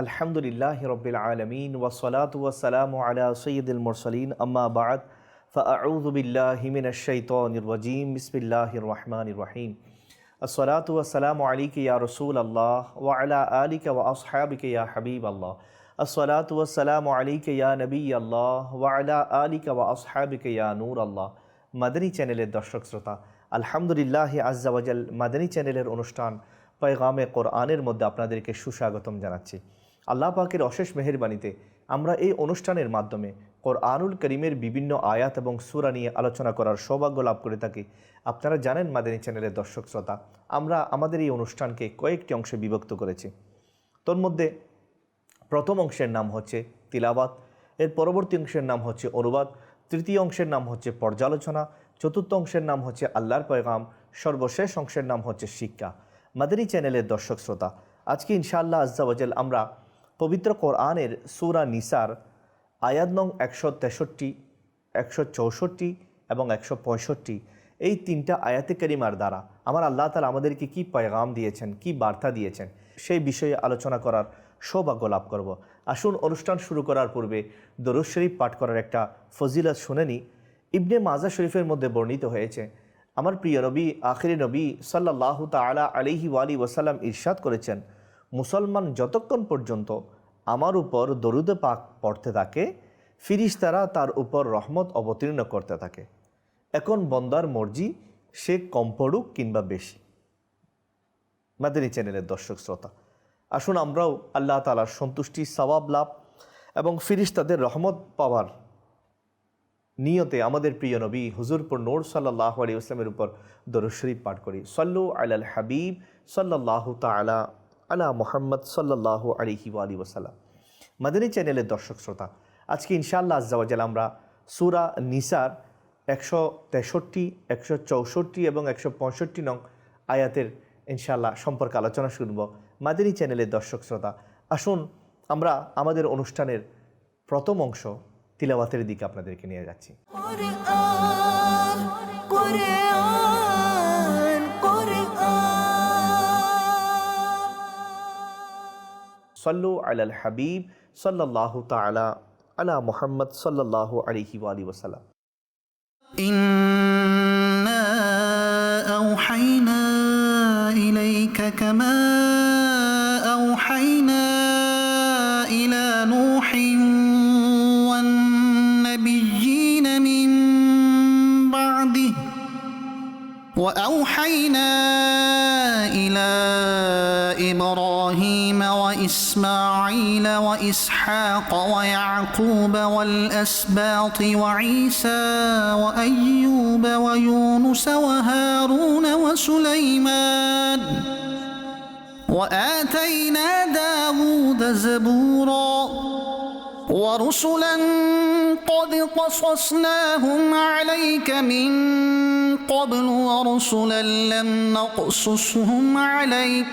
আলহামদুলিল্লাহ রবিল আলমিন ওসলাত ওয়াসালাম আলা সৈয়দুল মুরসলিন আম্মা বাদ فأعوذ بالله من الشيطان الرجيم بسم الله الرحمن الرحيم الصلاة والسلام عليك يا رسول الله وعلى آلك وأصحابك يا حبيب الله الصلاة والسلام عليك يا نبي الله وعلى آلك وأصحابك يا نور الله মাদানী চ্যানেলের দর্শক শ্রোতা আলহামদুলিল্লাহ আজ্জাওয়াজাল মাদানী চ্যানেলের অনুষ্ঠান পয়গামে কোরআনের মধ্যে আপনাদেরকে সুস্বাগতম জানাচ্ছি আল্লাহ পাকের অশেষ মেহেরবানিতে আমরা এই অনুষ্ঠানের মাধ্যমে কোরআনুল করিমের বিভিন্ন আয়াত এবং সুরা নিয়ে আলোচনা করার সৌভাগ্য লাভ করে থাকি। আপনারা জানেন মাদানী চ্যানেলের দর্শক শ্রোতা, আমরা আমাদের এই অনুষ্ঠানকে কয়েকটি অংশে বিভক্ত করেছি। তোর মধ্যে প্রথম অংশের নাম হচ্ছে তিলাবাত এর পরবর্তী অংশের নাম হচ্ছে অনুবাদ, তৃতীয় অংশের নাম হচ্ছে পর্যালোচনা, চতুর্থ অংশের নাম হচ্ছে আল্লাহর পয়গাম, সর্বশেষ অংশের নাম হচ্ছে শিক্ষা। মাদানী চ্যানেলের দর্শক শ্রোতা, আজকে ইনশাআল্লাহ আজ্জাওয়াজাল আমরা পবিত্র কোরআনের সুরা নিসার, আয়াত নং একশো তেষট্টি, একশো চৌষট্টি এবং একশো পঁয়ষট্টি। এই তিনটা আয়াতে করিমার দ্বারা আমার আল্লাহ তালা আমাদেরকে কি পয়গাম দিয়েছেন, কি বার্তা দিয়েছেন, সেই বিষয়ে আলোচনা করার সৌভাগ্য লাভ করব। আসুন অনুষ্ঠান শুরু করার পূর্বে দরুদ শরীফ পাঠ করার একটা ফজিলত শুনেনি ইবনে মাজা শরীফের মধ্যে বর্ণিত হয়েছে, আমার প্রিয় নবী, আখিরি নবী সাল্লাহ তালা আলিহি ওয়ালি ওয়াসাল্লাম ইরশাদ করেছেন মুসলমান যতক্ষণ পর্যন্ত আমার উপর দরুদে পাক পড়তে থাকে, ফিরিস্তারা তার উপর রহমত অবতীর্ণ করতে থাকে। এখন বন্দার মর্জি সে কম পড়ুক কিংবা বেশি। মাদানী চ্যানেলের দর্শক শ্রোতা, আসুন আমরাও আল্লাহ তালার সন্তুষ্টি সবাব লাভ এবং ফিরিস্তাদের রহমত পাওয়ার নিয়তে আমাদের প্রিয় নবী হুজুরপুর নোর সাল্লাহ আলী ইসলামের উপর দরুদ শরীফ পাঠ করি। সল্লু আলাল হাবিব সাল্লাহ তালা আলা মোহাম্মদ সাল্লাহ আলিহি আলী ওসাল্লাম মাদানী চ্যানেলের দর্শক শ্রোতা, আজকে ইনশাআল্লাহ আজ্জাওয়াজাল আমরা সুরা নিসার একশো তেষট্টি, একশো চৌষট্টি এবং একশো পঁয়ষট্টি নং আয়াতের ইনশাআল্লাহ সম্পর্কে আলোচনা শুনব মাদানী চ্যানেলের দর্শক শ্রোতা, আসুন আমরা আমাদের অনুষ্ঠানের প্রথম অংশ তিলাওয়াতের দিকে আপনাদেরকে নিয়ে যাচ্ছি। صلوا على الحبيب صلى الله تعالى على محمد صلى الله عليه وآله وسلم. إنا أوحينا إليك كما أوحينا إلى نوح والنبيين من بعده. وأوحينا وإسماعيل وإسحاق ويعقوب والأسباط وعيسى وأيوب ويونس وهارون وسليمان وآتينا داود زبورا ورسلا قد قصصناهم عليك من قبل ورسلا لم نقصصهم عليك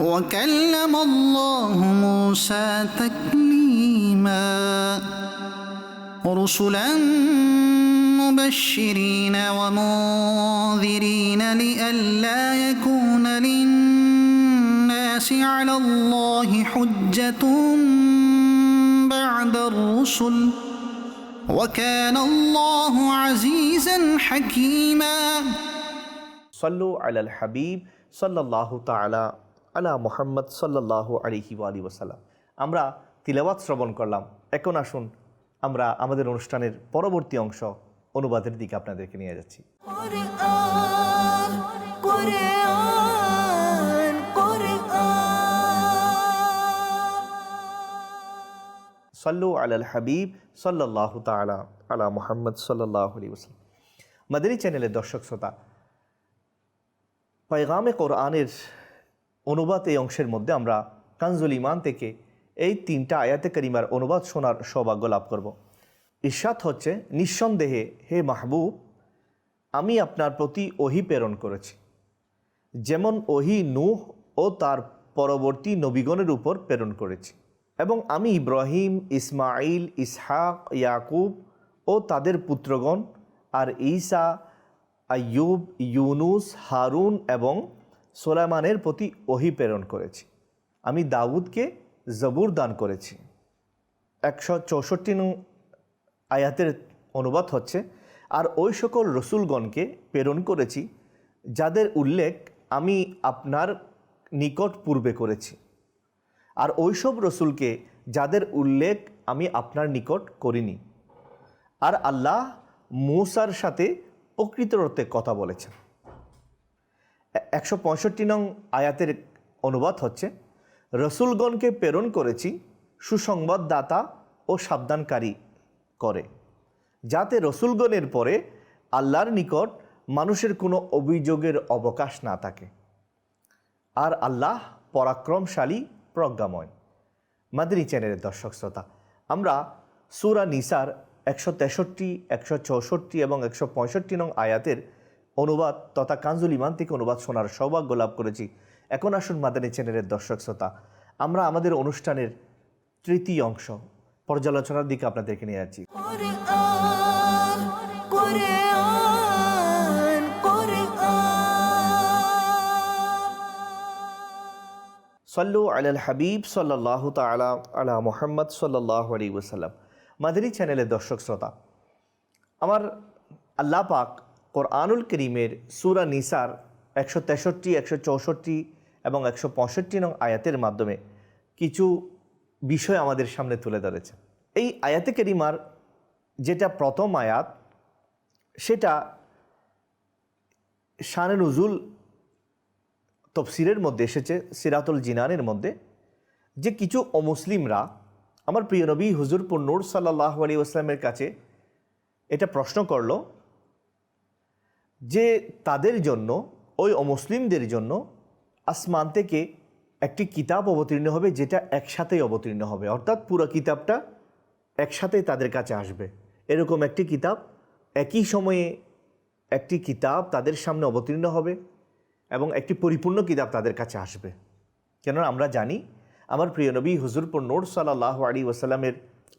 وكلم الله موسى تكليما رسلا مبشرين ومنذرين لئلا يكون للناس على الله حجة بعد الرسل وكان الله عزيزا حكيما صلوا على الحبيب صلى الله تعالى আলা মোহাম্মদ সাল্লাহ আলিহি আলী ওসালাম আমরা তিলাওয়াত শ্রবণ করলাম। এখন আসুন আমরা আমাদের অনুষ্ঠানের পরবর্তী অংশ অনুবাদের দিকে আপনাদেরকে নিয়ে যাচ্ছি। সল্লু আলাল হাবিব সাল্লাহ তালা আলা মোহাম্মদ সাল্লাহ আলী ওসালাম মাদানী চ্যানেলের দর্শক শ্রোতা পয়গামে কোরআনের অনুবাদ এই অংশের মধ্যে আমরা কানজুল ইমান থেকে এই তিনটা আয়াতে করিমার অনুবাদ শোনার সৌভাগ্য লাভ করব। ঈর্ষাদ হচ্ছে, নিঃসন্দেহে, হে মাহবুব, আমি আপনার প্রতি ওহি প্রেরণ করেছি। যেমন ওহি নূহ ও তার পরবর্তী নবীগণের উপর প্রেরণ করেছি। এবং আমি ইব্রাহিম ইসমাইল ইসহাক, ইয়াকুব ও তাদের পুত্রগণ, আর ঈসা আয়ুব ইউনুস, হারুন এবং সোলাইমানের প্রতি ওহি প্রেরণ করেছি। আমি দাউদকে জবুর দান করেছি। একশো চৌষট্টি নং আয়াতের অনুবাদ হচ্ছে, আর ওই সকল রসুলগণকে প্রেরণ করেছি, যাদের উল্লেখ আমি আপনার নিকট পূর্বে করেছি। আর ওইসব রসুলকে যাদের উল্লেখ আমি আপনার নিকট করিনি। আর আল্লাহ মূসার সাথে প্রকৃত অর্থে কথা বলেছেন। একশো পঁয়ষট্টি নং আয়াতের অনুবাদ হচ্ছে, রসুলগণকে প্রেরণ করেছি সুসংবাদদাতা ও সাবধানকারী করে, যাতে রসুলগণের পরে আল্লাহর নিকট মানুষের কোনো অভিযোগের অবকাশ না থাকে। আর আল্লাহ পরাক্রমশালী, প্রজ্ঞাময়। মাদিনী চ্যানেলের দর্শক শ্রোতা, আমরা সুরা নিসার একশো তেষট্টি, একশো চৌষট্টি এবং একশো পঁয়ষট্টি নং আয়াতের অনুবাদ তথা কাঞ্জুল ইমান থেকে অনুবাদ শোনার সৌভাগ্য লাভ করেছি। এখন আসুন মাদানী চ্যানেলের দর্শক শ্রোতা আমরা আমাদের অনুষ্ঠানের তৃতীয় অংশ পর্যালোচনার দিকে আপনাদেরকে নিয়ে যাচ্ছি. সল্লু আলাল হাবিব সাল্লাহ তালা আলা মোহাম্মদ সাল্লাহ আলী ওসাল্লাম মাদানী চ্যানেলের দর্শক শ্রোতা আমার আল্লাহ পাক কোরআনুল করিমের সুরা নিসার একশো তেষট্টি, একশো চৌষট্টি এবং একশো পঁয়ষট্টি নং আয়াতের মাধ্যমে কিছু বিষয় আমাদের সামনে তুলে ধরেছে। এই আয়াতে করিমার যেটা প্রথম আয়াত, সেটা শানে নজুল তফসিরের মধ্যে এসেছে, সিরাতুল জিনানের মধ্যে। যে কিছু অমুসলিমরা, আমার প্রিয় নবী হুজুরপুর নূর সাল্লাহ আলী আসলামের কাছে এটা প্রশ্ন করল যে তাদের জন্য, ওই অমুসলিমদের জন্য আসমান থেকে একটি কিতাব অবতীর্ণ হবে, যেটা একসাথেই অবতীর্ণ হবে। অর্থাৎ পুরো কিতাবটা একসাথেই তাদের কাছে আসবে। এরকম একটি কিতাব, একই সময়ে একটি কিতাব তাদের সামনে অবতীর্ণ হবে এবং একটি পরিপূর্ণ কিতাব তাদের কাছে আসবে। কেননা আমরা জানি, আমার প্রিয় নবী হুজুরপুর নোর সাল্লাহ আলী ওসালামের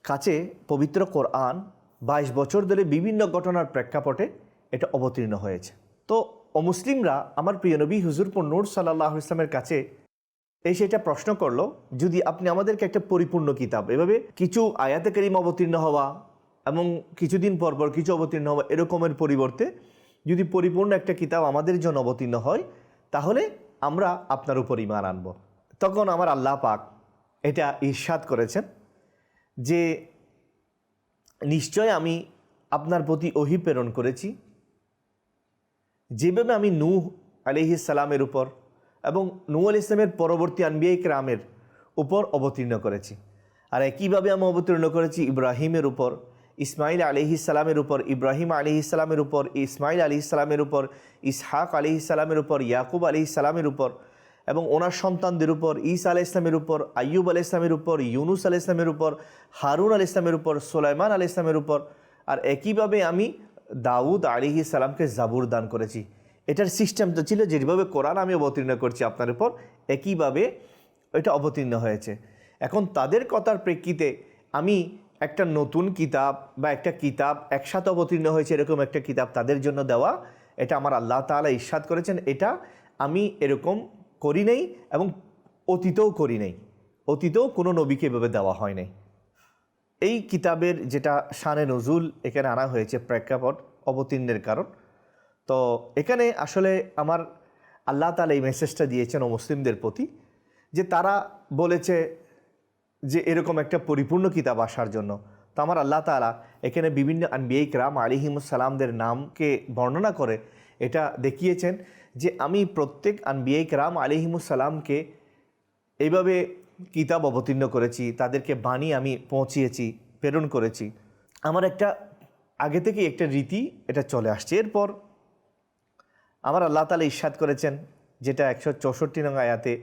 কাছে পবিত্র কোরআন বাইশ বছর ধরে বিভিন্ন ঘটনার প্রেক্ষাপটে এটা অবতীর্ণ হয়েছে। তো অমুসলিমরা আমার প্রিয় নবী হুজুরপুর নূর সাল্লাহ ইসলামের কাছে এসে এটা প্রশ্ন করল, যদি আপনি আমাদেরকে একটা পরিপূর্ণ কিতাব, এভাবে কিছু আয়াতে করিম অবতীর্ণ হওয়া এবং কিছুদিন পর পর কিছু অবতীর্ণ হওয়া এরকমের পরিবর্তে যদি পরিপূর্ণ একটা কিতাব আমাদের জন্য অবতীর্ণ হয়, তাহলে আমরা আপনার উপর ইমান আনব। তখন আমার আল্লাহ পাক এটা ঈর্ষাদ করেছেন যে, নিশ্চয় আমি আপনার প্রতি ওহি প্রেরণ করেছি যেভাবে আমি নূহ আলিহি সালামের উপর এবং নূ আল ইসলামের পরবর্তী আনবিয়াই ক্রামের উপর অবতীর্ণ করেছি আর একইভাবে আমি অবতীর্ণ করেছি ইব্রাহিমের উপর ইসমাইল আলিহি সালামের উপর ইব্রাহিম আলি ইসলামের উপর ইসমাইল আলি ইসলামের উপর ইসহাক আলি ইসলামের উপর ইয়াকুব আলি ইসলামের উপর এবং ওনার সন্তানদের উপর ঈসা আলাহ ইসলামের উপর আইয়ুব আলাহ ইসলামের উপর ইউনুস আলাহ ইসলামের উপর হারুন আল ইসলামের উপর সোলাইমান আল ইসলামের উপর আর একইভাবে আমি দাউদ আলিহি সালামকে জাবুর দান করেছি। এটার সিস্টেম তো ছিল যেভাবে কোরআন আমি অবতীর্ণ করছি আপনার উপর, একইভাবে এটা অবতীর্ণ হয়েছে। এখন তাদের কথার প্রেক্ষিতে আমি একটা নতুন কিতাব বা একটা কিতাব একসাথে অবতীর্ণ হয়েছে, এরকম একটা কিতাব তাদের জন্য দেওয়া, এটা আমার আল্লাহ তাআলা ইস্বাদ করেছেন, এটা আমি এরকম করি নাই এবং অতীতেও করি নাই। অতীতেও কোনো নবীকে এভাবে দেওয়া হয় নাই। এই কিতাবের যেটা শানে নজুল এখানে আনা হয়েছে প্রেক্ষাপট অবতীর্ণের কারণ। তো এখানে আসলে আমার আল্লাহ তালা এই মেসেজটা দিয়েছেন মুসলিমদের প্রতি যে তারা বলেছে যে এরকম একটা পরিপূর্ণ কিতাব আসার জন্য। তো আমার আল্লাহ তালা এখানে বিভিন্ন আনবিয়াই রাম আলিহিমুসালামদের নামকে বর্ণনা করে এটা দেখিয়েছেন যে আমি প্রত্যেক আনবিয়াই রাম আলিহিমুসালামকে এইভাবে কিতাব অবতীর্ণ করেছি, তাদেরকে বাণী আমি পৌঁছিয়েছি, প্রেরণ করেছি। আমার একটা, আগে থেকে একটা রীতি এটা চলে আসছে। এরপর আমার আল্লাহ তালা ইস্বাদ করেছেন, যেটা একশো চৌষট্টি নং আয়াতে,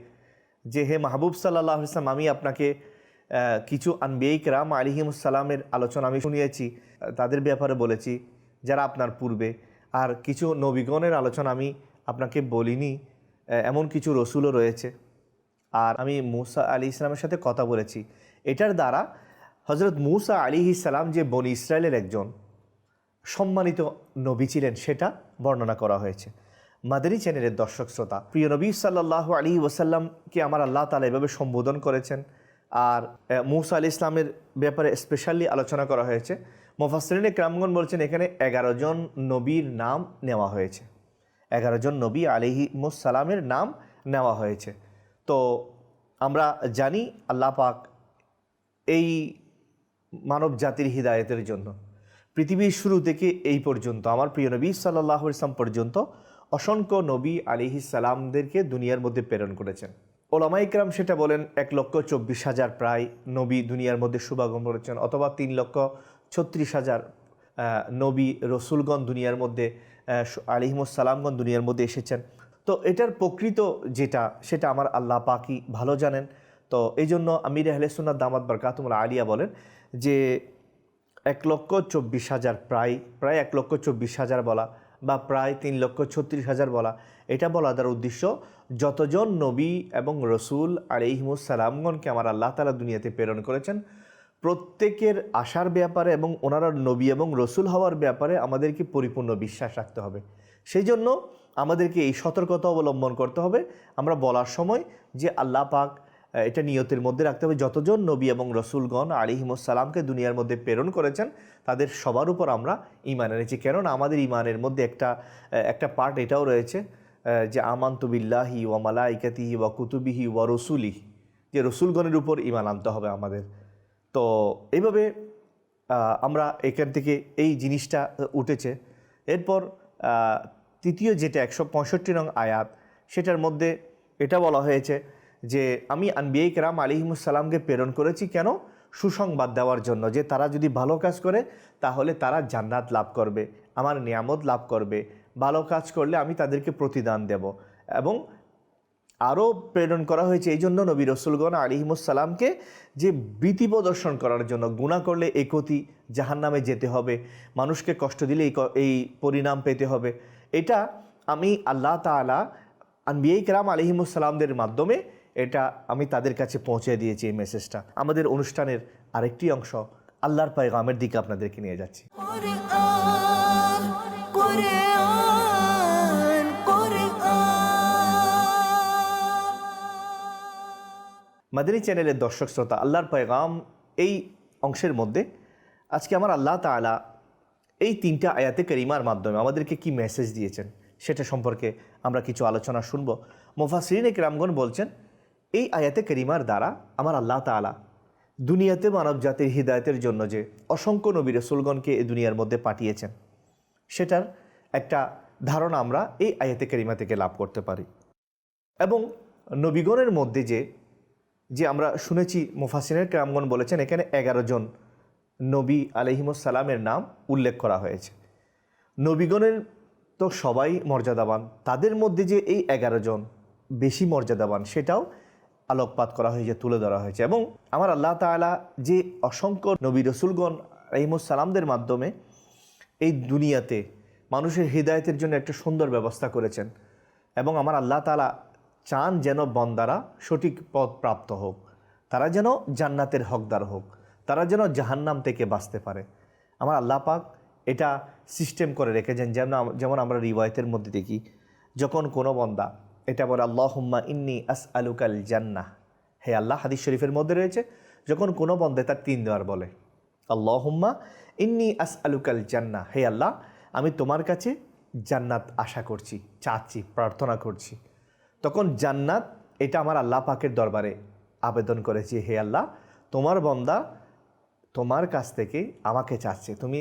যে হে মাহবুব সাল্লাহ ইসলাম আমি আপনাকে কিছু আনবিয়াইক রাম আলিহিমুসালামের আলোচনা আমি শুনিয়েছি, তাদের ব্যাপারে বলেছি, যারা আপনার পূর্বে। আর কিছু নবীগণের আলোচনা আমি আপনাকে বলিনি এমন কিছু রসুলও রয়েছে। আর আমি মুসা আলী ইসলামের সাথে কথা বলেছি। এটার দ্বারা হজরত মুসা আলী ইসলাম যে বনি ইসরায়েলের একজন সম্মানিত নবী ছিলেন, সেটা বর্ণনা করা হয়েছে। মাদানী চ্যানেলের দর্শক শ্রোতা, প্রিয় নবী সাল্লাহ আলী ওসাল্লামকে আমার আল্লাহ তালা এভাবে সম্বোধন করেছেন। আর মুসা আল ইসলামের ব্যাপারে স্পেশালি আলোচনা করা হয়েছে। মোফাসরিনে ক্রামগন বলছেন, এখানে এগারো জন নবীর নাম নেওয়া হয়েছে। এগারো জন নবী আলিহি সালামের নাম নেওয়া হয়েছে। তো আমরা জানি আল্লাহ পাক এই মানব জাতির হৃদায়তের জন্য। পৃথিবীর শুরু থেকে এই পর্যন্ত, আমার প্রিয় নবী সাল্লাহ ইসলাম পর্যন্ত অসংখ্য নবী আলিহি সালামদেরকে দুনিয়ার মধ্যে প্রেরণ করেছেন। ওলামা ইকরাম সেটা বলেন, এক লক্ষ চব্বিশ হাজার প্রায় নবী দুনিয়ার মধ্যে শুভাগম করেছেন, অথবা তিন লক্ষ ছত্রিশ হাজার নবী রসুলগণ দুনিয়ার মধ্যে আলিহিমুসালামগণ দুনিয়ার মধ্যে এসেছেন। তো এটার প্রকৃত যেটা, সেটা আমার আল্লাহ পাকি ভালো জানেন। তো এই জন্য আমির সুন্নাত দামাত বরকাতুমুল আলিয়া বলেন যে, এক লক্ষ চব্বিশ হাজার প্রায় প্রায় এক লক্ষ চব্বিশ হাজার বলা বা প্রায় তিন লক্ষ ছত্রিশ হাজার বলা, এটা বলা তার উদ্দেশ্য যতজন নবী এবং রসুল আর সালামগণকে আমার আল্লাহ তালা দুনিয়াতে প্রেরণ করেছেন প্রত্যেকের আশার ব্যাপারে এবং ওনারা নবী এবং রসুল হওয়ার ব্যাপারে আমাদেরকে পরিপূর্ণ বিশ্বাস রাখতে হবে। সেই জন্য আমাদেরকে এই সতর্কতা অবলম্বন করতে হবে। আমরা বলার সময় যে আল্লাহ পাক এটা নিয়তের মধ্যে রাখতে হবে। যতজন নবী এবং রসুলগণ আলিহিমসালামকে দুনিয়ার মধ্যে প্রেরণ করেছেন, তাদের সবার উপর আমরা ইমান এনেছি। কেননা আমাদের ইমানের মধ্যে একটা একটা পার্ট এটাও রয়েছে যে আমান্তু বিল্লাহি ওয়া মালাইকাতিহি ওয়া কুতুবিহি ওয়া রসুলিহি, যে রসুলগণের উপর ইমান আনতে হবে আমাদের। তো এইভাবে আমরা এখান থেকে এই জিনিসটা উঠেছে। এরপর তৃতীয় যেটা একশো পঁয়ষট্টি নং আয়াত, সেটার মধ্যে এটা বলা হয়েছে যে, আমি আনবিয়াই কেরাম আলিহিমুসাল্লামকে প্রেরণ করেছি কেন? সুসংবাদ দেওয়ার জন্য যে, তারা যদি ভালো কাজ করে, তাহলে তারা জান্নাত লাভ করবে, আমার নিয়ামত লাভ করবে। ভালো কাজ করলে আমি তাদেরকে প্রতিদান দেব এবং আরও প্রেরণ করা হয়েছে। এই জন্য নবী রসুলগণ আলিহিমুসাল্লামকে যে ভীতি প্রদর্শন করার জন্য গুণা করলে একতি জাহান নামে যেতে হবে। মানুষকে কষ্ট দিলে এই পরিণাম পেতে হবে। এটা আমি আল্লাহ তালা আনবিয়াই কেরাম আলিহিমুসাল্লামদের মাধ্যমে এটা আমি তাদের কাছে পৌঁছে দিয়েছি এই মেসেজটা আমাদের অনুষ্ঠানের আরেকটি অংশ আল্লাহর পায়গামের দিকে আপনাদেরকে নিয়ে যাচ্ছি। মাদানী চ্যানেলের দর্শক শ্রোতা, আল্লাহর পয়গাম এই অংশের মধ্যে আজকে আমার আল্লাহ তাআলা এই তিনটা আয়াতে করিমার মাধ্যমে আমাদেরকে কি মেসেজ দিয়েছেন সেটা সম্পর্কে আমরা কিছু আলোচনা শুনব। মুফাসরিন রামগণ বলছেন, এই আয়াতে করিমার দ্বারা আমার আল্লাহ তাআলা দুনিয়াতে মানব জাতির হৃদায়তের জন্য যে অসংখ্য নবী রসুলগণকে এই দুনিয়ার মধ্যে পাঠিয়েছেন, সেটার একটা ধারণা আমরা এই আয়াতে করিমা থেকে লাভ করতে পারি। এবং নবীগণের মধ্যে যে যে আমরা শুনেছি মুফাসিনের ক্রামগণ বলেছেন, এখানে এগারো জন নবী আলহিমসালামের নাম উল্লেখ করা হয়েছে। নবীগণের তো সবাই মর্যাদাবান, তাদের মধ্যে যে এই এগারো জন বেশি মর্যাদাবান, সেটাও আলোকপাত করা হয়েছে, তুলে ধরা হয়েছে। এবং আমার আল্লাহ তাআলা যে অসংখ্য নবী রসুলগণ আলহিমসালামদের মাধ্যমে এই দুনিয়াতে মানুষের হৃদায়তের জন্য একটা সুন্দর ব্যবস্থা করেছেন এবং আমার আল্লাহ তালা চান যেন বন্দারা সঠিক পথ প্রাপ্ত হোক। তারা যেন জান্নাতের হকদার হোক। তারা যেন জাহান্নাম থেকে বাঁচতে পারে। আমার আল্লাহ পাক এটা সিস্টেম করে রেখেছেন। আম- যেমন আমরা রিওয়ায়তের মধ্যে দেখি, যখন কোনো বন্দা, এটা বলে আল্লাহ হুম্মা ইন্নি আস আলুকাল জান্নাহ। হে আল্লাহ, হাদিস শরীফের মধ্যে রয়েছে, যখন কোনো বন্দে তার তিন দেওয়ার বলে, আল্লাহুম্মা ইন্নি আস আলুকাল জান্না হে আল্লাহ, আমি তোমার কাছে জান্নাত আশা করছি, চাচ্ছি, প্রার্থনা করছি। তখন জান্নাত, এটা আমার আল্লাহ পাকের দরবারে আবেদন করেছি, হে আল্লাহ, তোমার বন্দা তোমার কাছ থেকে আমাকে চাচ্ছে, তুমি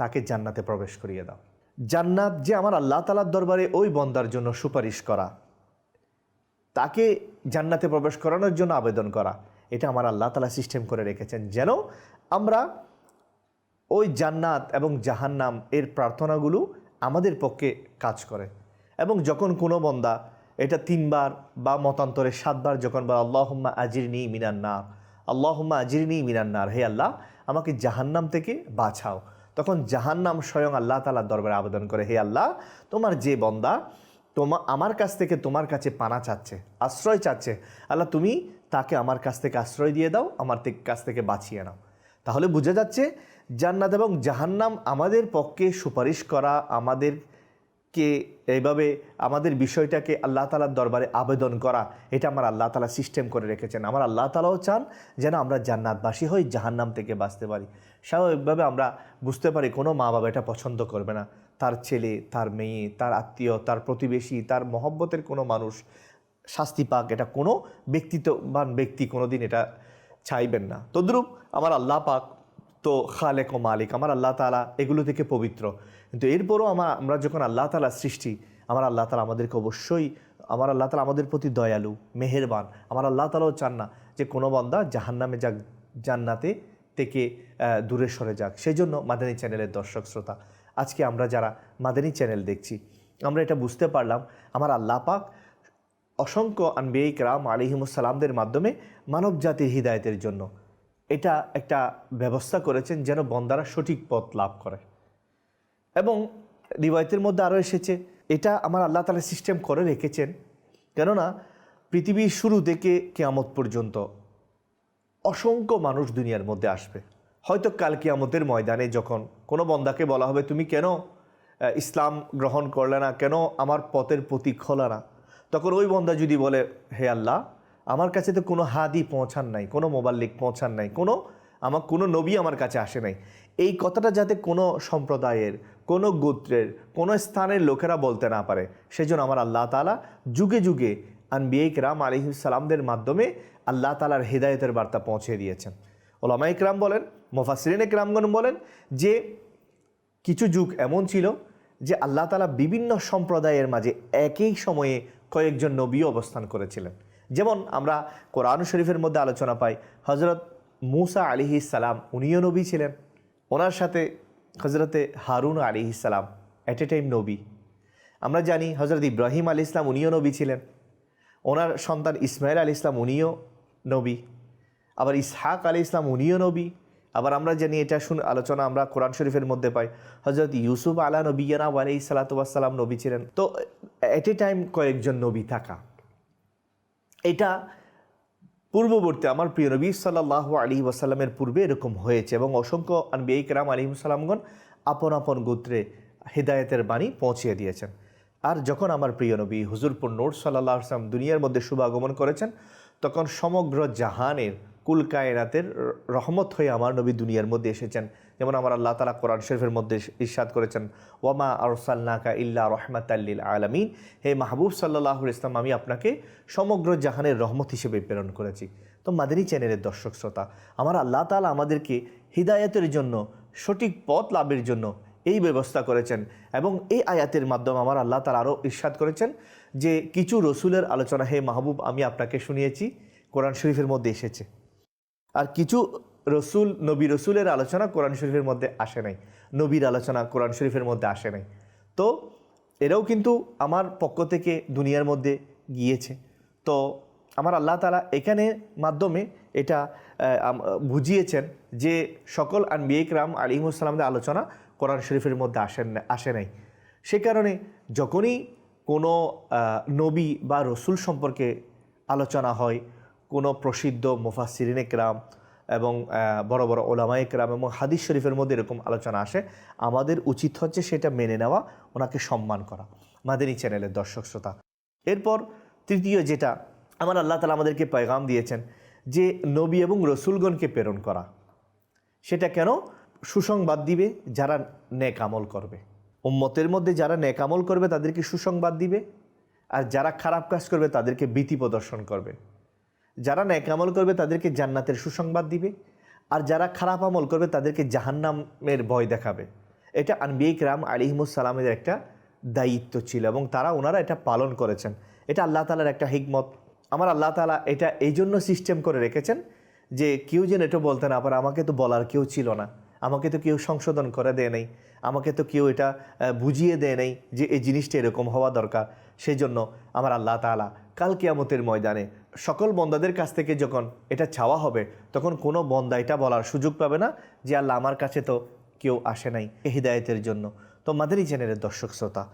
তাকে জান্নাতে প্রবেশ করিয়ে দাও। জান্নাত যে আমার আল্লাহ তালার দরবারে ওই বন্দার জন্য সুপারিশ করা, তাকে জান্নাতে প্রবেশ করানোর জন্য আবেদন করা, এটা আমার আল্লাহ তালা সিস্টেম করে রেখেছেন, যেন আমরা ওই জান্নাত এবং জাহান্নাম এর প্রার্থনাগুলো আমাদের পক্ষে কাজ করে। এবং যখন কোনো বন্দা এটা তিনবার বা মতান্তরে সাতবার যখন বা আল্লাহম্মা আজিরনি মিনান্নার আল্লাহম্মা আজিরনি মিনান্নার হে আল্লাহ, আমাকে জাহান্নাম থেকে বাঁচাও। তখন জাহান্নাম স্বয়ং আল্লাহ তালার দরবারে আবেদন করে, হে আল্লাহ, তোমার যে বন্দা তোমা, আমার কাছ থেকে তোমার কাছে পানা চাচ্ছে, আশ্রয় চাচ্ছে, আল্লাহ তুমি তাকে আমার কাছ থেকে আশ্রয় দিয়ে দাও, আমার কাছ থেকে বাঁচিয়ে নাও। তাহলে বোঝা যাচ্ছে জান্নাত এবং জাহান্নাম আমাদের পক্ষে সুপারিশ করা, আমাদের কে এইভাবে আমাদের বিষয়টাকে আল্লাহ তালার দরবারে আবেদন করা, এটা আমার আল্লাহ তালা সিস্টেম করে রেখেছেন। আমার আল্লাহ তালাও চান যেন আমরা জান্নাতবাসী হই, জাহান্নাম থেকে বাঁচতে পারি। স্বাভাবিকভাবে আমরা বুঝতে পারি কোনো মা বাবা এটা পছন্দ করবে না। তার ছেলে, তার মেয়ে, তার আত্মীয়, তার প্রতিবেশী, তার মহব্বতের কোনো মানুষ শাস্তি পাক, এটা কোনো ব্যক্তিত্ববান ব্যক্তি কোনো দিন এটা চাইবেন না। তদ্রূপ আমার আল্লাহ পাক তো খালেক ও মালিক, আমার আল্লাহ তালা এগুলো থেকে পবিত্র। কিন্তু এরপরও আমার আমরা যখন আল্লাহ তালা সৃষ্টি, আমার আল্লাহ তালা আমাদেরকে অবশ্যই, আমার আল্লাহ তালা আমাদের প্রতি দয়ালু, মেহেরবান, আমার আল্লাহ তালাও চান না যে কোনো বন্দা জাহান্নামে যাক, জান্নাতে থেকে দূরে সরে যাক। সেই জন্য মাদানী চ্যানেলের দর্শক শ্রোতা, আজকে আমরা যারা মাদানী চ্যানেল দেখছি, আমরা এটা বুঝতে পারলাম, আমার আল্লাহ পাক অসংখ্য আনবিয়াই রাম আলিহিমুসালামদের মাধ্যমে মানব জাতির হৃদায়তের জন্য এটা একটা ব্যবস্থা করেছেন যেন বন্দারা সঠিক পথ লাভ করে। এবং রিবায়তের মধ্যে আরও এসেছে। এটা আমার আল্লাহ তালা সিস্টেম করে রেখেছেন। কেননা পৃথিবীর শুরু থেকে কেয়ামত পর্যন্ত অসংখ্য মানুষ দুনিয়ার মধ্যে আসবে। হয়তো কাল কিয়ামতের ময়দানে যখন কোনো বন্দাকে বলা হবে, তুমি কেন ইসলাম গ্রহণ করলে না? কেন আমার পথের প্রতীক হলে না? তখন ওই বন্দা যদি বলে, হে আল্লাহ, আমার কাছে তো কোনো হাদি পৌঁছান নাই, কোনো মোবাল্লিক পৌঁছান নাই, কোনো আমার কোনো নবী আমার কাছে আসে নাই। এই কথাটা যাতে কোনো সম্প্রদায়ের, কোনো গোত্রের, কোনো স্থানের লোকেরা বলতে না পারে, সেজন্য আমার আল্লাহ তালা যুগে যুগে আনবিয়ে রাম আলিহিসাল্লামদের মাধ্যমে আল্লাহ তালার হৃদায়তের বার্তা পৌঁছে দিয়েছেন। ওলামা ইকরাম বলেন মোফাসরিন ইকরামগণ বলেন যে, কিছু যুগ এমন ছিল যে আল্লাহ তালা বিভিন্ন সম্প্রদায়ের মাঝে একই সময়ে কয়েকজন নবী অবস্থান করেছিলেন। যেমন আমরা কোরআন শরীফের মধ্যে আলোচনা পাই হজরত মুসা আলিহি সালাম, উনিও নবী ছিলেন। ওনার সাথে হজরতে হারুন আলিহি সালাম অ্যাট এ টাইম নবী। আমরা জানি হজরত ইব্রাহিম আলী ইসলাম উনিও নবী ছিলেন। ওনার সন্তান ইসমাইল আলী ইসলাম উনিও নবী। আবার ইসহাক আলী ইসলাম উনিও নবী। আবার আমরা জানি এটা শুন আলোচনা আমরা কোরআন শরীফের মধ্যে পাই হজরত ইউসুফ আলা নবীনা আলী সালাতাম নবী ছিলেন। তো অ্যাট এ টাইম কয়েকজন নবী থাকা। এটা পূর্ববর্তী আমার প্রিয় নবী সাল্লাহ আলী ওয়াসাল্লামের পূর্বে এরকম হয়েছে এবং অসংখ্য আনবি ইকরাম আলী সালামগণ আপন আপন গোত্রে হৃদায়তের বাণী পৌঁছিয়ে দিয়েছেন। আর যখন আমার প্রিয় নবী হুজুরপুর নোট সাল্লাহ আসলাম দুনিয়ার মধ্যে শুভাগমন করেছেন, তখন সমগ্র জাহানের কুল কায়নাতের রহমত হয়ে আমার নবী দুনিয়ার মধ্যে এসেছেন। যেমন আমার আল্লাহ তালা কোরআন শরীফের মধ্যে ইরশাদ করেছেন ওয়ামা আরসাল্লাকা ইল্লা রহমাতাল্লিল আলমিন। হে মাহবুব সাল্লাহ ইসলাম আমি আপনাকে সমগ্র জাহানের রহমত হিসেবে প্রেরণ করেছি। তো মাদানী চ্যানেলের দর্শক শ্রোতা, আমার আল্লাহ তালা আমাদেরকে হৃদায়তের জন্য, সঠিক পথ লাভের জন্য এই ব্যবস্থা করেছেন এবং এই আয়াতের মাধ্যমে আমার আল্লাহ তালা আরও ইরশাদ করেছেন যে কিছু রসুলের আলোচনা, হে মাহবুব, আমি আপনাকে শুনিয়েছি, কোরআন শরীফের মধ্যে এসেছে। আর কিছু রসুল, নবী রসুলের আলোচনা কোরআন শরীফের মধ্যে আসে নাই। নবীর আলোচনা কোরআন শরীফের মধ্যে আসে নাই। তো এরাও কিন্তু আমার পক্ষ থেকে দুনিয়ার মধ্যে গিয়েছে। তো আমার আল্লাহ তালা এখানে মাধ্যমে এটা বুঝিয়েছেন যে সকল আনবিয়েক রাম আলিমুসালামদের আলোচনা কোরআন শরীফের মধ্যে আসেন আসে নাই। সে কারণে যখনই কোনো নবী বা রসুল সম্পর্কে আলোচনা হয় কোনো প্রসিদ্ধ মুফাসিরিন একরাম এবং বড় বড় ওলামা একরাম এবং হাদিস শরীফের মধ্যে এরকম আলোচনা আসে। আমাদের উচিত হচ্ছে সেটা মেনে নেওয়া, ওনাকে সম্মান করা। মাদানী চ্যানেলের দর্শক শ্রোতা। এরপর তৃতীয় যেটা, আমার আল্লাহ তালা আমাদেরকে পয়গাম দিয়েছেন যে নবী এবং রসুলগণকে প্রেরণ করা। সেটা কেন? সুসংবাদ দিবে, যারা নেক আমল করবে। উম্মতের মধ্যে যারা নেক আমল করবে, তাদেরকে সুসংবাদ দিবে। আর যারা খারাপ কাজ করবে, তাদেরকে ভীতি প্রদর্শন করবে। যারা ন্যাক আমল করবে তাদেরকে জান্নাতের সুসংবাদ দিবে, আর যারা খারাপ আমল করবে তাদেরকে জাহান্নামের ভয় দেখাবে। এটা আনবিক রাম আলিহিমুসালামের একটা দায়িত্ব ছিল, এবং তারা ওনারা এটা পালন করেছেন। এটা আল্লাহ তালার একটা হিকমত। আমার আল্লাহ তালা এটা এই জন্য সিস্টেম করে রেখেছেন যে কেউ যেন এটা বলতে না পারে, আমাকে তো বলার কেউ ছিল না। আমাকে তো কেউ সংশোধন করে দেয় নাই। আমাকে তো কেউ এটা বুঝিয়ে দেয় নাই যে এই জিনিসটা এরকম হওয়া দরকার। সেই জন্য আমার আল্লাহ তাআলা কাল কিয়ামতের ময়দানে সকল বন্দাদের কাছ থেকে যখন এটা চাওয়া হবে, তখন কোনো বন্দা এটা বলার সুযোগ পাবে না যে, আল্লাহ আমার কাছে তো কেউ আসে নাই এই হৃদায়তের জন্য। তো মাদানী চ্যানেলের দর্শক শ্রোতা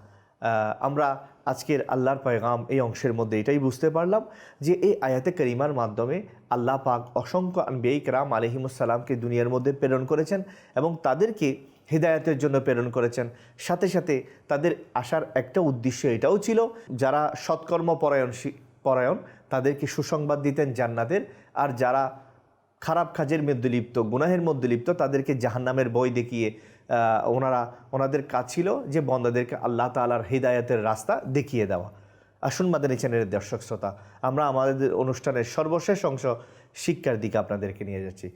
আমরা আজকের আল্লাহর পয়গাম এই অংশের মধ্যে এটাই বুঝতে পারলাম যে, এই আয়াতে করিমার মাধ্যমে আল্লাহ পাক অসংখ্য আনবেই রাম আলহিমুসাল্লামকে দুনিয়ার মধ্যে প্রেরণ করেছেন এবং তাদেরকে হৃদায়তের জন্য প্রেরণ করেছেন। সাথে সাথে তাদের আসার একটা উদ্দেশ্য এটাও ছিল, যারা সৎকর্ম পরায়ণ পরায়ণ তাদেরকে সুসংবাদ দিতেন জান্নাতের। আর যারা খারাপ কাজের মধ্যে লিপ্ত গুনাহের মধ্যে লিপ্ত তাদেরকে জাহান্নামের বই দেখিয়ে ওনারা ওনাদের কাজ ছিল যে বন্দাদেরকে আল্লাহ তালার হৃদায়তের রাস্তা দেখিয়ে দেওয়া। আসুন মাদানী চ্যানেলের দর্শক শ্রোতা আমরা আমাদের অনুষ্ঠানের সর্বশেষ অংশ শিক্ষার দিকে আপনাদেরকে নিয়ে যাচ্ছি।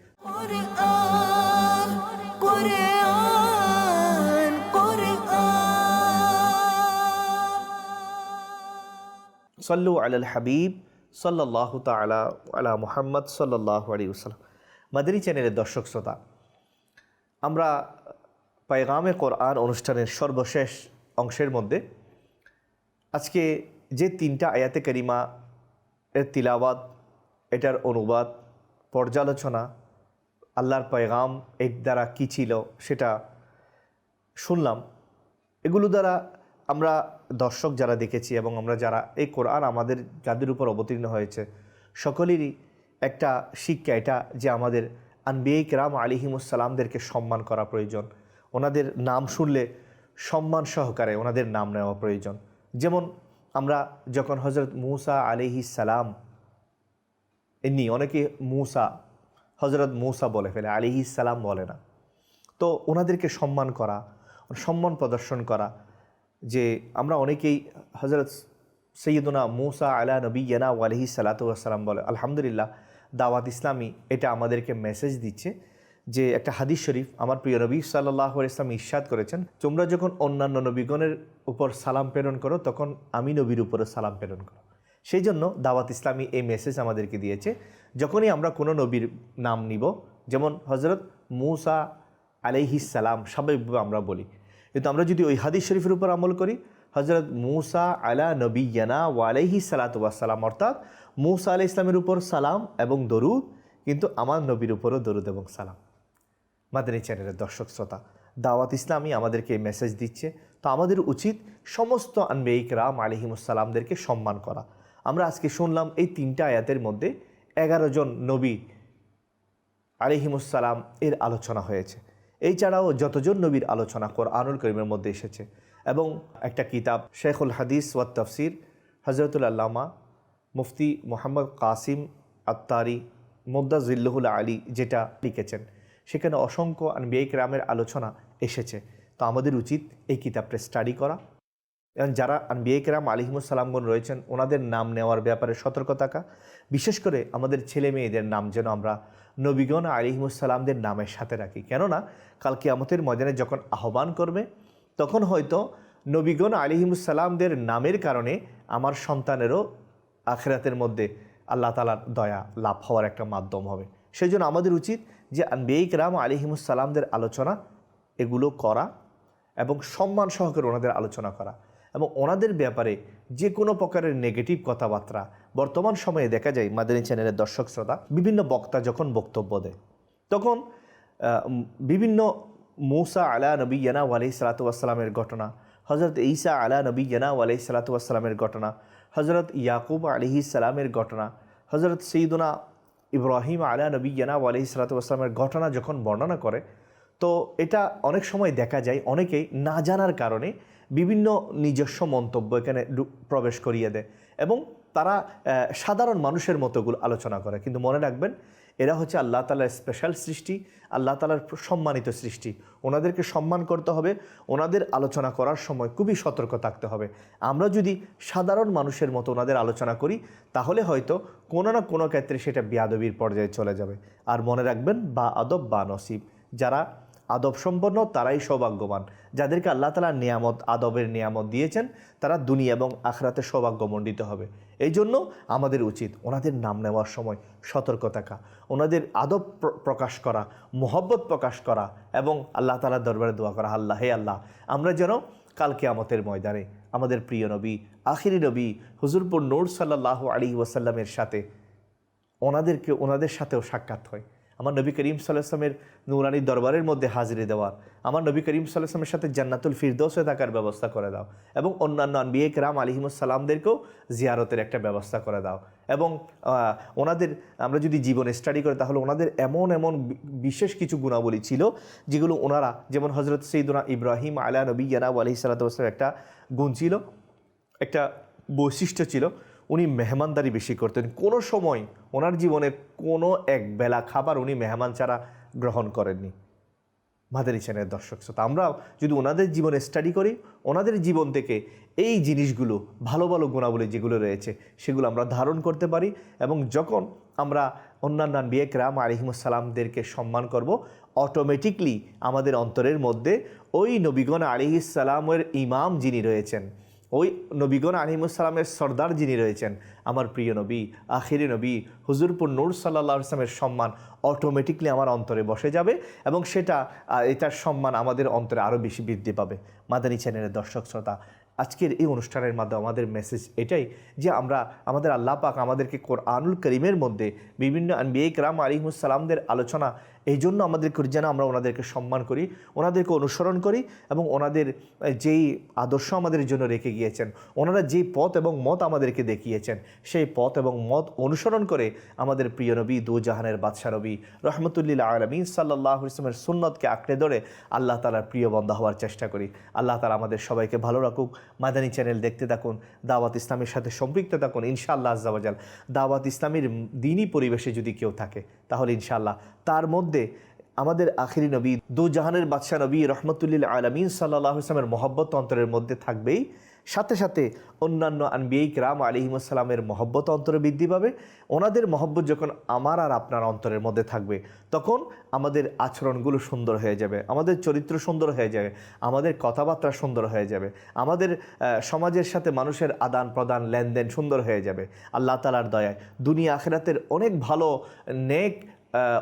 সল্লু আলাল হাবিব। সাল্লাহ তালা আলা মুহাম্মদ সাল্লাহ আলী ওসালাম মাদানী চ্যানেলের দর্শক শ্রোতা, আমরা পায়গামে কোরআন অনুষ্ঠানের সর্বশেষ অংশের মধ্যে আজকে যে তিনটা আয়াতে করিমা, এর তিলাবাত এটার অনুবাদ, পর্যালোচনা, আল্লাহর পয়গাম এর দ্বারা কী ছিল সেটা শুনলাম। এগুলো দ্বারা আমরা দর্শক যারা দেখেছি এবং আমরা যারা এই কোরআন আমাদের যাদের উপর অবতীর্ণ হয়েছে, সকলেরই একটা শিক্ষা এটা যে আমাদের আনবিয়াইক রাম আলিহিমুসালামদেরকে সম্মান করা প্রয়োজন। ওনাদের নাম শুনলে সম্মান সহকারে ওনাদের নাম নেওয়া প্রয়োজন। যেমন আমরা যখন হজরত মুসা আলিহি সালাম, এমনি অনেকে মুসা হজরত মুসা বলে ফেলে আলিহি সালাম বলে না। তো ওনাদেরকে সম্মান করা, সম্মান প্রদর্শন করা যে আমরা অনেকেই হজরত সৈয়দুনা মুসা আলা নবী ইয়ানা আলহি সালাতাম বলে, আলহামদুলিল্লাহ, দাওয়াত ইসলামী এটা আমাদেরকে মেসেজ দিচ্ছে যে একটা হাদিস শরীফ আমার প্রিয় নবী সাল্লাহ ইসলাম ইস্বাদ করেছেন, তোমরা যখন অন্যান্য নবীগণের উপর সালাম প্রেরণ করো, তখন আমি নবীর উপরে সালাম প্রেরণ করো। সেই জন্য দাওয়াত ইসলামী এই মেসেজ আমাদেরকে দিয়েছে, যখনই আমরা কোনো নবীর নাম নিব, যেমন হজরত মুসা আলাইহিস সালাম, স্বাভাবিকভাবে আমরা বলি কিন্তু আমরা যদি ওই হাদিস শরীফের উপর আমল করি হজরত মুসা আলা নবী ইয়ানা ও আলাইহি সালাতাম অর্থাৎ মুসা আলাহ ইসলামের উপর সালাম এবং দরুদ, কিন্তু আমার নবীর উপরও দরুদ এবং সালাম। মাদানী চ্যানেলের দর্শক শ্রোতা, দাওয়াত ইসলামী আমাদেরকে এই মেসেজ দিচ্ছে। তো আমাদের উচিত সমস্ত আনবেইক রাম আলিহিমুসালামদেরকে সম্মান করা। আমরা আজকে শুনলাম এই তিনটা আয়াতের মধ্যে এগারো জন নবী আলিহিমুসালাম এর আলোচনা হয়েছে। এই ছাড়াও যতজন নবীর আলোচনা কর কোরআনুল করিমের মধ্যে এসেছে এবং একটা কিতাব, শেখুল হাদিস ওয়াত তফসির হজরতুল আল্লামা মুফতি মোহাম্মদ কাসিম আত্তারি মুদ্দাজিল্লুহুল আলী যেটা লিখেছেন। সেখানে অসংখ্য আনবিয়াইক রামের আলোচনা এসেছে। তো আমাদের উচিত এই কিতাবটা স্টাডি করা। এবং যারা আনবিয়াইকেরাম আলিহিমুসালামগণ রয়েছেন, ওনাদের নাম নেওয়ার ব্যাপারে সতর্ক থাকা। বিশেষ করে আমাদের ছেলে মেয়েদের নাম যেন আমরা নবীগণ আলিহিমুসালামদের নামের সাথে রাখি। কেননা, কাল কিয়ামতের ময়দানে যখন আহ্বান করবে, তখন হয়তো নবীগণ আলিহিমুসালামদের নামের কারণে আমার সন্তানেরও আখেরাতের মধ্যে আল্লাহ তালার দয়া লাভ হওয়ার একটা মাধ্যম হবে। সেই জন্য আমাদের উচিত যে আনবিয়াইক রাম আলিহিমুসালামদের আলোচনা, এগুলো করা এবং সম্মান সহকারে ওনাদের আলোচনা করা। এবং ওনাদের ব্যাপারে যে কোনো প্রকারের নেগেটিভ কথাবার্তা বর্তমান সময়ে দেখা যায় মাদানী চ্যানেলের দর্শক শ্রোতা বিভিন্ন বক্তা যখন বক্তব্য দেয়, তখন বিভিন্ন মৌসা আলা নবী ইয়ানা আলাই সালাতামের ঘটনা হজরত ঈসা আলা নবী ইয়ানা আলাই সালাতামের ঘটনা হজরত ইয়াকুব আলহি সালামের ঘটনা হজরত সঈদুনা ইব্রাহিম আলা নবী ইয়ানা আলহি সালাতামের ঘটনা যখন বর্ণনা করে, তো এটা অনেক সময় দেখা যায়, অনেকেই না জানার কারণে বিভিন্ন নিজস্ব মন্তব্য এখানে প্রবেশ করিয়ে দেয় এবং তারা সাধারণ মানুষের মতোগুলো আলোচনা করে। কিন্তু মনে রাখবেন, এরা হচ্ছে আল্লাহ তালার স্পেশাল সৃষ্টি, আল্লাহ তালার সম্মানিত সৃষ্টি। ওনাদেরকে সম্মান করতে হবে, ওনাদের আলোচনা করার সময় খুবই সতর্ক থাকতে হবে। আমরা যদি সাধারণ মানুষের মতো ওনাদের আলোচনা করি, তাহলে হয়তো কোনো না কোনো ক্ষেত্রে সেটা বিয়াদবির পর্যায়ে চলে যাবে। আর মনে রাখবেন, বা আদব বা নসিব, যারা আদব সম্পন্ন তারাই সৌভাগ্যবান। যাদেরকে আল্লাহ তালা নিয়ামত, আদবের নিয়ামত দিয়েছেন, তারা দুনিয়া এবং আখরাতে সৌভাগ্যমণ্ডিত হবে। এই জন্য আমাদের উচিত ওনাদের নাম নেওয়ার সময় সতর্ক থাকা, ওনাদের আদব প্র- প্রকাশ করা, মোহব্বত প্রকাশ করা এবং আল্লাহ তালার দরবারে দোয়া করা, আল্লাহ, হে আল্লাহ, আমরা যেন কালকে আমতের ময়দানে আমাদের প্রিয় নবী, আখিরি নবী, হুজুরপুর নূর সাল্লাহ আলী ওয়াসাল্লামের সাথে ওনাদেরকে, ওনাদের সাথেও সাক্ষাৎ হয়। আমার নবী করিম সাল্লাহামের নুরানির দরবারের মধ্যে হাজিরে দেওয়ার। আমার নবী করিম সাল্লাহামের সাথে জান্নাতুল ফিরদৌসে থাকার ব্যবস্থা করে দাও এবং অন্যান্য আনবিয়ে কেরাম আলিহিমুসাল্লামদেরকেও জিয়ারতের একটা ব্যবস্থা করে দাও। এবং ওনাদের, আমরা যদি জীবনে স্টাডি করি, তাহলে ওনাদের এমন এমন বিশেষ কিছু গুণাবলী ছিল, যেগুলো ওনারা, যেমন হজরত সঈদুনা ইব্রাহিম আলা নবী ইয়ানাব আলহি সাল্লাতামের একটা গুণ ছিল, একটা বৈশিষ্ট্য ছিল উনি মেহমানদারি বেশি করতেন। কোনো সময় ওনার জীবনে কোনো এক বেলা খাবার উনি মেহমান ছাড়া গ্রহণ করেননি। মাদারি চ্যানেলের দর্শক শ্রোতা, আমরা যদি ওনাদের জীবনে স্টাডি করি, ওনাদের জীবন থেকে এই জিনিসগুলো, ভালো ভালো গুণাবলী যেগুলো রয়েছে, সেগুলো আমরা ধারণ করতে পারি এবং যখন আমরা অন্যান্য বিয়েকরাম আলিহিমসালামদেরকে সম্মান করব অটোমেটিকলি আমাদের অন্তরের মধ্যে ওই নবীগণ আলিহিসালামের ইমাম যিনি রয়েছেন ওই নবীগণ আলিমুসালামের সর্দার যিনি রয়েছেন, আমার প্রিয় নবী, আখিরি নবী, হুজুরপুর নূর সাল্লাহ ইসলামের সম্মান অটোমেটিকলি আমার অন্তরে বসে যাবে এবং সেটা এটার সম্মান আমাদের অন্তরে আরও বেশি বৃদ্ধি পাবে। মাদানী চ্যানেলের দর্শক শ্রোতা, আজকের এই অনুষ্ঠানের মাধ্যমে আমাদের মেসেজ এটাই যে আমরা, আমাদের আল্লাহ পাক আমাদেরকে কোরআনুল করিমের মধ্যে বিভিন্ন আনবিয়ে রাম আলিমুসালামদের আলোচনা এই জন্য আমাদের করি যেন আমরা ওনাদেরকে সম্মান করি, ওনাদেরকে অনুসরণ করি এবং ওনাদের যেই আদর্শ আমাদের জন্য রেখে গিয়েছেন, ওনারা যেই পথ এবং মত আমাদেরকে দেখিয়েছেন, সেই পথ এবং মত অনুসরণ করে আমাদের প্রিয় নবী দু জাহানের বাদশা নবী রহমতুল্লিল আলমিন সাল্লাহ ইসলামের সুন্নতকে আঁকড়ে ধরে আল্লাহ তালার প্রিয় বন্ধ হওয়ার চেষ্টা করি। আল্লাহ তালা আমাদের সবাইকে ভালো রাখুক। মাদানী চ্যানেল দেখতে থাকুন, দাওয়াত ইসলামের সাথে সম্পৃক্ত থাকুন, ইনশাআল্লাহ আজ্জাবাজাল দাওয়াত ইসলামের দিনই পরিবেশে যদি কেউ থাকে, তাহলে ইনশাআল্লাহ তার মধ্যে আমাদের আখিরি নবী, দু জাহানের বাদশাহ নবী রহমতুল্লিল আলমিন সাল্লাহ ইসলামের মহব্বত অন্তরের মধ্যে থাকবেই। সাথে সাথে অন্যান্য আনবিয়েক রাম আলিহিমসালামের মহব্বত অন্তরে বৃদ্ধি পাবে। ওনাদের মহব্বত যখন আমার আর আপনার অন্তরের মধ্যে থাকবে, তখন আমাদের আচরণগুলো সুন্দর হয়ে যাবে, আমাদের চরিত্র সুন্দর হয়ে যাবে, আমাদের কথাবার্তা সুন্দর হয়ে যাবে, আমাদের সমাজের সাথে মানুষের আদান প্রদান, লেনদেন সুন্দর হয়ে যাবে। আল্লাহ তালার দয়ায় দুনিয়া আখেরাতের অনেক ভালো, নেক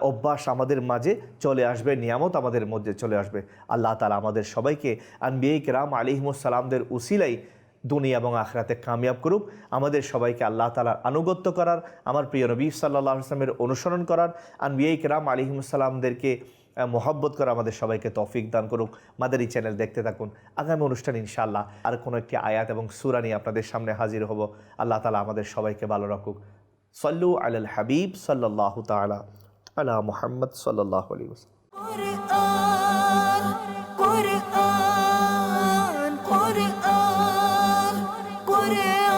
অভ্যাস আমাদের মাঝে চলে আসবে, নিয়ামত আমাদের মধ্যে চলে আসবে। আল্লাহ তালা আমাদের সবাইকে আনবিয়ে কেরাম আলিহিমসালামদের উসিলাই দুনিয়া এবং আখরাতে কামিয়াব করুক। আমাদের সবাইকে আল্লাহ তালার আনুগত্য করার, আমার প্রিয় নবী সাল্লাহ আসলামের অনুসরণ করার, আনবিয়ে কেরাম আলিহিমসালামদেরকে মোহব্বত করা আমাদের সবাইকে তৌফিক দান করুক। মাদারি চ্যানেল দেখতে থাকুন। আগামী অনুষ্ঠান ইনশাআল্লাহ আর কোনো একটি আয়াত এবং সুরা নিয়ে আপনাদের সামনে হাজির হব। আল্লাহ তালা আমাদের সবাইকে ভালো রাখুক। সল্লু আল হাবিব সাল্লাহ তালা على محمد صلى الله عليه وسلم. قرآن قرآن قرآن قرآن